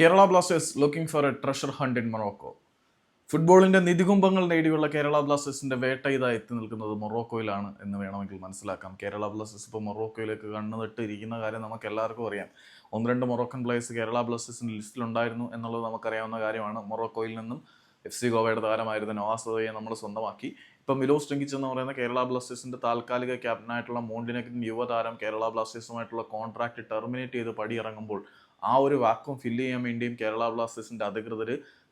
Kerala Blasters looking for a treasure hunt in Morocco ഫുട്ബോളിന്റെ നിധികുംഭങ്ങൾ നേടിയുള്ള കേരള ബ്ലാസ്റ്റേഴ്സിന്റെ വേട്ട ഇതാ എത്തി നിൽക്കുന്നത് മൊറോക്കോയിലാണ് എന്ന് വേണമെങ്കിൽ മനസ്സിലാക്കാം. കേരള ബ്ലാസ്റ്റേഴ്സ് ഇപ്പോൾ മൊറോക്കോയിലേക്ക് കണ്ണുനട്ട് ഇരിക്കുന്ന കാര്യം നമുക്ക് എല്ലാവർക്കും അറിയാം. ഒന്ന് രണ്ട് മൊറോക്കൻ പ്ലേയേഴ്സ് കേരള ബ്ലാസ്റ്റേഴ്സിന്റെ ലിസ്റ്റിലുണ്ടായിരുന്നു എന്നുള്ളത് നമുക്കറിയാവുന്ന കാര്യമാണ്. മൊറോക്കോയിൽ നിന്നും എഫ് സി ഗോവയുടെ താരമായിരുന്ന നവാസതയെ നമ്മൾ സ്വന്തമാക്കി. ഇപ്പം മിലോസ് ടെങ്കിച്ച് എന്ന് പറയുന്ന കേരള ബ്ലാസ്റ്റേഴ്സിന്റെ താൽക്കാലിക ക്യാപ്റ്റനായിട്ടുള്ള മോണ്ടിനക്കിൻ യുവതാരം കേരള ബ്ലാസ്റ്റേഴ്സുമായിട്ടുള്ള കോൺട്രാക്ട് ടെർമിനേറ്റ് ചെയ്ത് പടിയിറങ്ങുമ്പോൾ ആ ഒരു വാക്വം ഫില്ല് ചെയ്യാൻ വേണ്ടിയും കേരള ബ്ലാസ്റ്റേഴ്സിന്റെ അധികൃതർ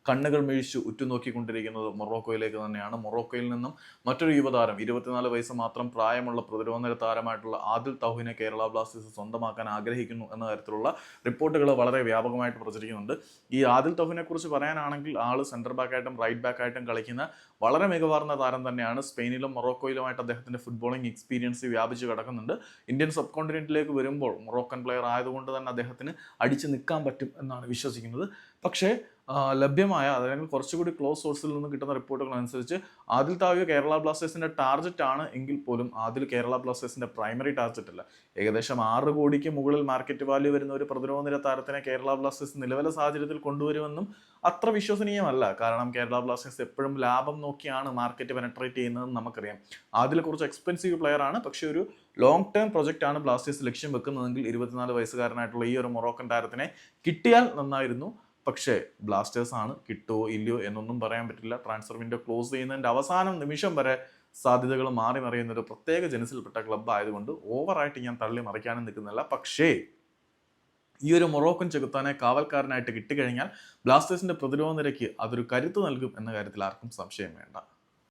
കണ്ണുകൾ മിഴിച്ചു ഉറ്റുനോക്കിക്കൊണ്ടിരിക്കുന്നത് മൊറോക്കോയിലേക്ക് തന്നെയാണ്. മൊറോക്കോയിൽ നിന്നും മറ്റൊരു യുവതാരം ഇരുപത്തിനാല് വയസ്സ് മാത്രം പ്രായമുള്ള പ്രതിരോധ നിര താരമായിട്ടുള്ള ആദിൽ തൗഹിനെ കേരള ബ്ലാസ്റ്റേഴ്സ് സ്വന്തമാക്കാൻ ആഗ്രഹിക്കുന്നു എന്ന തരത്തിലുള്ള റിപ്പോർട്ടുകൾ വളരെ വ്യാപകമായിട്ട് പ്രചരിക്കുന്നുണ്ട്. ഈ ആദിൽ തൗഹിനെ കുറിച്ച് പറയാനാണെങ്കിൽ ആൾ സെന്റർ ബാക്കായിട്ടും റൈറ്റ് ബാക്കായിട്ടും കളിക്കുന്ന വളരെ മികവാർന്ന താരം തന്നെയാണ്. സ്പെയിനിലും മൊറോക്കോയിലുമായിട്ട് അദ്ദേഹത്തിന്റെ ഫുട്ബോളിംഗ് എക്സ്പീരിയൻസ് വ്യാപിച്ച് കിടക്കുന്നുണ്ട്. ഇന്ത്യൻ സബ് കോണ്ടിനെന്റിലേക്ക് വരുമ്പോൾ മൊറോക്കൻ പ്ലെയർ ആയതുകൊണ്ട് തന്നെ അദ്ദേഹത്തിന് അടിച്ചു നിൽക്കാൻ പറ്റും എന്നാണ് വിശ്വസിക്കുന്നത്. പക്ഷേ ലഭ്യമായ അതല്ലെങ്കിൽ കുറച്ചുകൂടി ക്ലോസ് സോഴ്സിൽ നിന്ന് കിട്ടുന്ന റിപ്പോർട്ടുകൾ അനുസരിച്ച് ആദിൽ താവിയ കേരള ബ്ലാസ്റ്റേഴ്സിന്റെ ടാർജറ്റ് ആണ് എങ്കിൽ പോലും ആദിൽ കേരള ബ്ലാസ്റ്റേഴ്സിന്റെ പ്രൈമറി ടാർജറ്റ് അല്ല. ഏകദേശം ആറ് കോടിക്ക് മുകളിൽ മാർക്കറ്റ് വാല്യൂ വരുന്ന ഒരു പ്രതിരോധ നിര താരത്തിനെ കേരള ബ്ലാസ്റ്റേഴ്സ് നിലവിലെ സാഹചര്യത്തിൽ കൊണ്ടുവരുമെന്നും അത്ര വിശ്വസനീയമല്ല. കാരണം കേരള ബ്ലാസ്റ്റേഴ്സ് എപ്പോഴും ലാഭം നോക്കിയാണ് മാർക്കറ്റ് പെനട്രേറ്റ് ചെയ്യുന്നതെന്ന് നമുക്കറിയാം. ആദിൽ കുറച്ച് എക്സ്പെൻസീവ് പ്ലെയർ ആണ്. പക്ഷെ ഒരു ലോങ് ടേം പ്രൊജക്റ്റ് ആണ് ബ്ലാസ്റ്റേഴ്സ് ലക്ഷ്യം വെക്കുന്നതെങ്കിൽ ഇരുപത്തിനാല് വയസ്സുകാരനായിട്ടുള്ള ഈ ഒരു മൊറോക്കൻ താരത്തിനെ കിട്ടിയാൽ നന്നായിരുന്നു. പക്ഷേ ബ്ലാസ്റ്റേഴ്സ് ആണ് കിട്ടുമോ ഇല്ലയോ എന്നൊന്നും പറയാൻ പറ്റില്ല. ട്രാൻസ്ഫർ വിൻഡോ ക്ലോസ് ചെയ്യുന്നതിന്റെ അവസാനം നിമിഷം വരെ സാധ്യതകൾ മാറി മറിയുന്ന ഒരു പ്രത്യേക ജനസിൽപ്പെട്ട ക്ലബ്ബ് ആയതുകൊണ്ട് ഓവറായിട്ട് ഞാൻ തള്ളി മറിക്കാനും നിൽക്കുന്നില്ല. പക്ഷേ ഈ ഒരു മൊറോക്കൻ ചെകുത്താനെ കാവൽക്കാരനായിട്ട് കിട്ടിക്കഴിഞ്ഞാൽ ബ്ലാസ്റ്റേഴ്സിന്റെ പ്രതിരോധ നിരക്ക് അതൊരു കരുത്ത് നൽകും എന്ന കാര്യത്തിൽ ആർക്കും സംശയം വേണ്ട.